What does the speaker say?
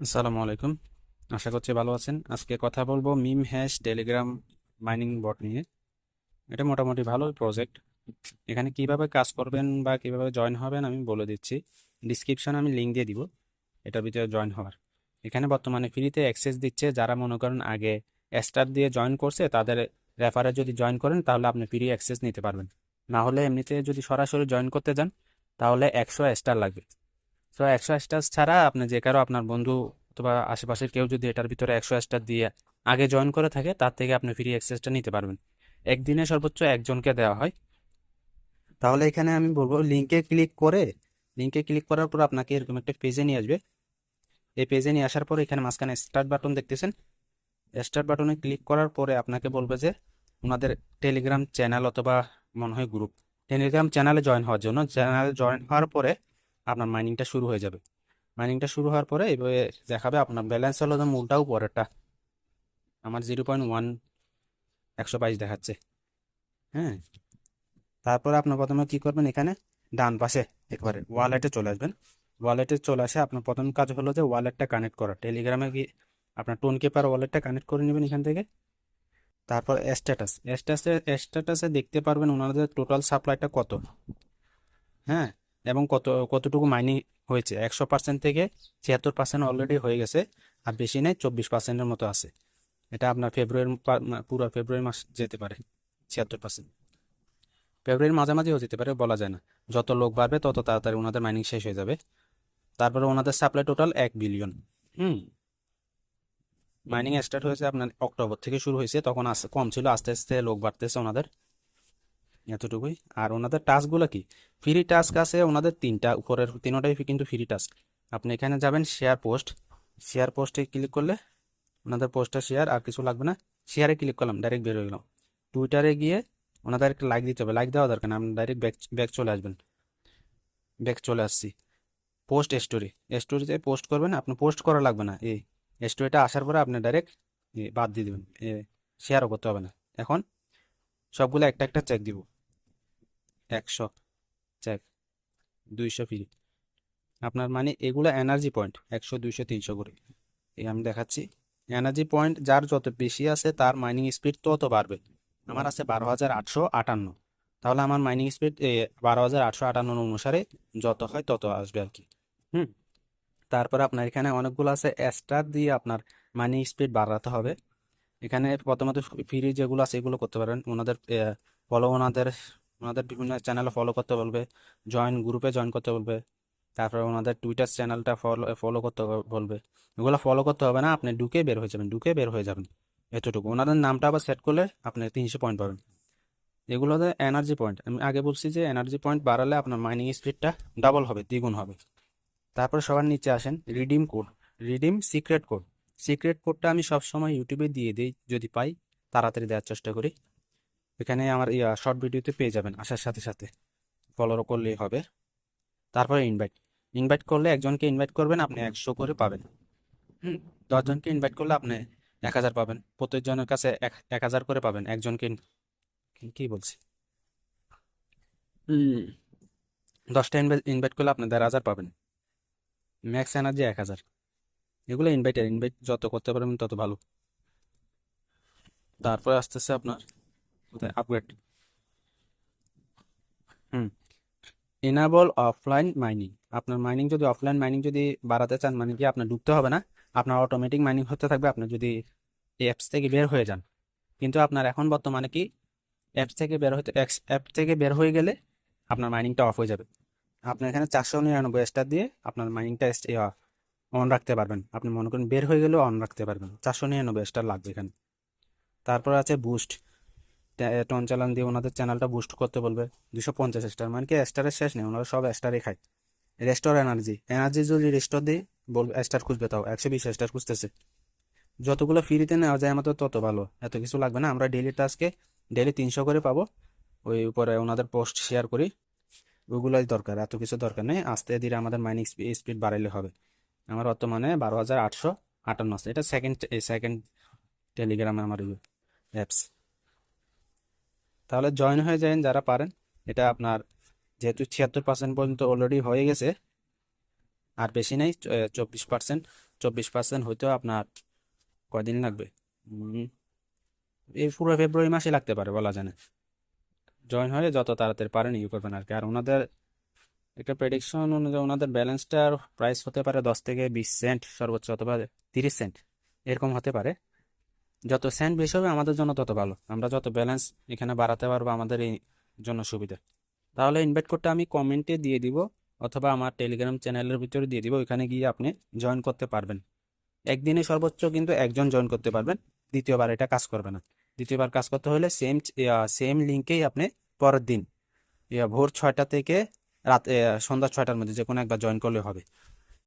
আসসালামু আলাইকুম। আশা করছি ভালো আছেন। আজকে কথা বলব meme hash Telegram mining bot নিয়ে। এটা মোটামুটি ভালো প্রজেক্ট। এখানে কীভাবে কাজ করবেন বা কীভাবে জয়েন হবেন আমি বলে দিচ্ছি। ডিসক্রিপশনে আমি লিঙ্ক দিয়ে দিব। এটার ভিতরে জয়েন হওয়ার। এখানে বর্তমানে ফ্রিতে অ্যাক্সেস দিচ্ছে। যারা মনে করেন আগে স্টার দিয়ে জয়েন করছে, তাদের রেফারে যদি জয়েন করেন, তাহলে আপনি ফ্রি অ্যাক্সেস নিতে পারবেন। না হলে এমনিতে যদি সরাসরি জয়েন করতে যান, তাহলে একশো স্টার লাগবে। তো একশো স্টার ছাড়া আপনি যে কারও আপনার বন্ধু অথবা আশেপাশের কেউ যদি এটার ভিতরে একশো স্টার দিয়ে আগে জয়েন করে থাকে, তার থেকে আপনি ফ্রি অ্যাক্সেসটা নিতে পারবেন। একদিনে সর্বোচ্চ একজনকে দেওয়া হয়। তাহলে এখানে আমি বলব লিঙ্কে ক্লিক করে লিঙ্কে ক্লিক করার পর আপনাকে এরকম একটা পেজে নিয়ে আসবে। এই পেজে নিয়ে আসার পর এখানে মাঝখানে স্টার্ট বাটন দেখতেছেন। স্টার্ট বাটনে ক্লিক করার পরে আপনাকে বলবে যে ওনাদের টেলিগ্রাম চ্যানেল অথবা মনে হয় গ্রুপ টেলিগ্রাম চ্যানেলে জয়েন হওয়ার জন্য চ্যানেলে জয়েন হওয়ার পরে আপনার মাইনিংটা শুরু হয়ে যাবে। মাইনিংটা শুরু হওয়ার পরে এভাবে দেখাবে আপনার ব্যালেন্স হলো যে মূলটাও পরেরটা। আমার জিরো পয়েন্ট ওয়ান একশো বাইশ দেখাচ্ছে। হ্যাঁ? তারপরে আপনার প্রথমে কি করবেন এখানে? ডান পাশে একবারে ওয়ালেটে চলে আসবেন। ওয়ালেটে চলে আসে আপনার প্রথম কাজ হলো যে ওয়ালেটটা কানেক্ট করা। টেলিগ্রামে গিয়ে আপনার টোন কিপার ওয়ালেটটা কানেক্ট করে নেবেন এখান থেকে। তারপর স্ট্যাটাস স্ট্যাটাসে স্ট্যাটাসে দেখতে পারবেন ওনাদের টোটাল সাপ্লাইটা কত। হ্যাঁ? এবং কত, কতটুকু মাইনিং হয়েছে? একশো পার্সেন্ট থেকে ছিয়াত্তর পার্সেন্ট অলরেডি হয়ে গেছে, আর বেশি নেই, চব্বিশ পার্সেন্টের মতো আছে। এটা আপনার ফেব্রুয়ারি পুরো ফেব্রুয়ারি মাস যেতে পারে, ছিয়াত্তর পার্সেন্ট ফেব্রুয়ারির মাঝামাঝিও যেতে পারে, বলা যায় না। যত লোক বাড়বে, তত তাড়াতাড়ি ওনাদের মাইনিং শেষ হয়ে যাবে। তারপরে ওনাদের সাপ্লাই টোটাল এক বিলিয়ন হুম? মাইনিং স্টার্ট হয়েছে আপনার অক্টোবর থেকে শুরু হয়েছে, তখন আস্তে, কম ছিল, আস্তে আস্তে লোক বাড়তেছে ওনাদের। এতটুকুই। আর ওনাদের টাস্কগুলো কি? ফ্রি টাস্ক আছে ওনাদের তিনটা, উপরের তিনটাই কিন্তু ফ্রি টাস্ক। আপনি এখানে যাবেন শেয়ার পোস্ট শেয়ার পোস্টে ক্লিক করলে ওনাদের পোস্টটা শেয়ার আর কিছু লাগবে না। শেয়ারে ক্লিক করলাম ডাইরেক্ট বের হয়ে গেলাম। টুইটারে গিয়ে ওনাদের একটা লাইক দিতে হবে। লাইক দেওয়া দরকার না আপনি ডাইরেক্ট ব্যাক ব্যাক চলে আসবেন। ব্যাক চলে আসছি। পোস্ট স্টোরি স্টোরিতে পোস্ট করবেন, আপনি পোস্ট করা লাগবে না। এই স্টোরিটা আসার পরে আপনি ডাইরেক্ট বাদ দিয়ে দেবেন। শেয়ারও করতে হবে না। এখন সবগুলো একটা একটা চেক দিব। একশো চেক দুইশো ফ্রি আপনার মানে এগুলো এনার্জি পয়েন্ট একশো, দুইশো, তিনশো করে। এই আমি দেখাচ্ছি। এনার্জি পয়েন্ট যার যত বেশি আছে তার মাইনিং স্পিড তত বাড়বে। আমার আছে বারো হাজার আটশো আটান্ন। তাহলে আমার মাইনিং স্পিড বারো হাজার আটশো আটান্ন অনুসারে যত হয় তত আসবে আর কি। হুম? তারপরে আপনার এখানে অনেকগুলো আছে। স্টার দিয়ে আপনার মাইনিং স্পিড বাড়াতে হবে। এখানে প্রথমত ফ্রি যেগুলো আছে এগুলো করতে পারেন। ওনাদের ফলো ওনাদের ওনাদের বিভিন্ন চ্যানেলে ফলো করতে বলবে জয়েন গ্রুপে জয়েন করতে বলবে, তারপরে ওনাদের টুইটার চ্যানেলটা ফলো ফলো করতে বলবে। এগুলো ফলো করতে হবে না, আপনি ঢুকে বের হয়ে যাবেন, ঢুকে বের হয়ে যাবেন, এতটুকু। ওনাদের নামটা আবার সেট করলে আপনি তিনশো পয়েন্ট পাবেন। এগুলোতে এনার্জি পয়েন্ট আমি আগে বলছি যে এনার্জি পয়েন্ট বাড়ালে আপনার মাইনিং স্পিডটা ডাবল হবে, দ্বিগুণ হবে। তারপরে সবার নিচে আসেন redeem code redeem secret code secret কোডটা আমি সবসময় ইউটিউবে দিয়ে দিই, যদি পাই, তাড়াতাড়ি দেওয়ার চেষ্টা করি। এখানে আমার ইয়া শর্ট ভিডিওতে পেয়ে যাবেন আসার সাথে সাথে। ফলো করলেই হবে। তারপরে ইনভাইট ইনভাইট করলে একজনকে ইনভাইট করবেন, আপনি একশো করে পাবেন। দশজনকে ইনভাইট করলে আপনি এক হাজার পাবেন। প্রত্যেকজনের কাছে এক এক হাজার করে পাবেন। একজনকে কি বলছি? দশটা ইনভাইট ইনভাইট করলে আপনি দেড় হাজার পাবেন। ম্যাক্স এনার্জি এক হাজার। এগুলো ইনভাইটার ইনভাইট যত করতে পারবেন তত ভালো। তারপরে আসতেছে আপনার কোথায়? আপগ্রেড হুম। এনাবল অফলাইন মাইনিং আপনার মাইনিং যদি অফলাইন মাইনিং যদি বাড়াতে চান মানে কি আপনার ঢুকতে হবে না? আপনার অটোমেটিক মাইনিং হতে থাকবে আপনি যদি অ্যাপস থেকে বের হয়ে যান। কিন্তু আপনার এখন বর্তমানে কি অ্যাপস থেকে বের হতে অ্যাপ থেকে বের হয়ে গেলে আপনার মাইনিংটা অফ হয়ে যাবে। আপনি এখানে চারশো নিরানব্বই স্টার দিয়ে আপনার মাইনিংটা অন রাখতে পারবেন। আপনি মনে করেন বের হয়ে গেলেও অন রাখতে পারবেন। চারশো নিরানব্বই স্টার লাগবে এখানে। তারপর আছে বুস্ট টন চালান দিয়ে ওনাদের চ্যানেলটা বুস্ট করতে বলবে। দুশো পঞ্চাশ স্টার মানে কি স্টারের শেষ নেই, ওনারা সব স্টারই খায়। রেস্টোর এনার্জি এনার্জি যদি রেস্টোর দিই বলবে স্টার খুঁজবে তাও, একশো বিশ স্টার খুঁজতেছে। যতগুলো ফ্রিতে নেওয়া যায় আমাদের তত ভালো, এত কিছু লাগবে না, আমরা ডেলি টাস্কে ডেলি তিনশো করে পাবো, ওই উপরে ওনাদের পোস্ট শেয়ার করি, ওগুলোই দরকার, এত কিছু দরকার নেই, আস্তে ধীরে আমাদের মাইনিং স্পিড বাড়াইলে হবে। আমার বর্তমানে বারো হাজার আটশো আটান্ন আছে, এটা সেকেন্ড সেকেন্ড টেলিগ্রামে আমার অ্যাপস তাহলে জয়েন হয়ে যান যারা পারেন। এটা আপনার যেহেতু ছিয়াত্তর পার্সেন্ট পর্যন্ত অলরেডি হয়ে গেছে, আর বেশি নেই চব্বিশ পার্সেন্ট চব্বিশ পার্সেন্ট হইতেও আপনার কয়দিন লাগবে? এই পুরো ফেব্রুয়ারি মাসে লাগতে পারে, বলা যায় না। জয়েন হয়ে যত তাড়াতাড়ি পারেন ইয়ে করবেন আর কি। আর ওনাদের একটা প্রেডিকশন অনুযায়ী ওনাদের ব্যালেন্সটার প্রাইস হতে পারে দশ থেকে বিশ সেন্ট সর্বোচ্চ অথবা তিরিশ সেন্ট এরকম হতে পারে। যত সেন্ট বেশি হবে আমাদের জন্য তত ভালো। আমরা যত ব্যালেন্স এখানে বাড়াতে পারব আমাদের এই জন্য সুবিধা। তাহলে ইনভাইট কোডটা আমি কমেন্টে দিয়ে দিব অথবা আমার টেলিগ্রাম চ্যানেলের ভিতরে দিয়ে দিব, ওইখানে গিয়ে আপনি জয়েন করতে পারবেন। একদিনে সর্বোচ্চ কিন্তু একজন জয়েন করতে পারবেন, দ্বিতীয়বার এটা কাজ করবে না। দ্বিতীয়বার কাজ করতে হলে সেম সেম লিঙ্কেই আপনি পরের দিন ভোর ছয়টা থেকে রাত সন্ধ্যা ছয়টার মধ্যে যে কোনো একবার জয়েন করলে হবে।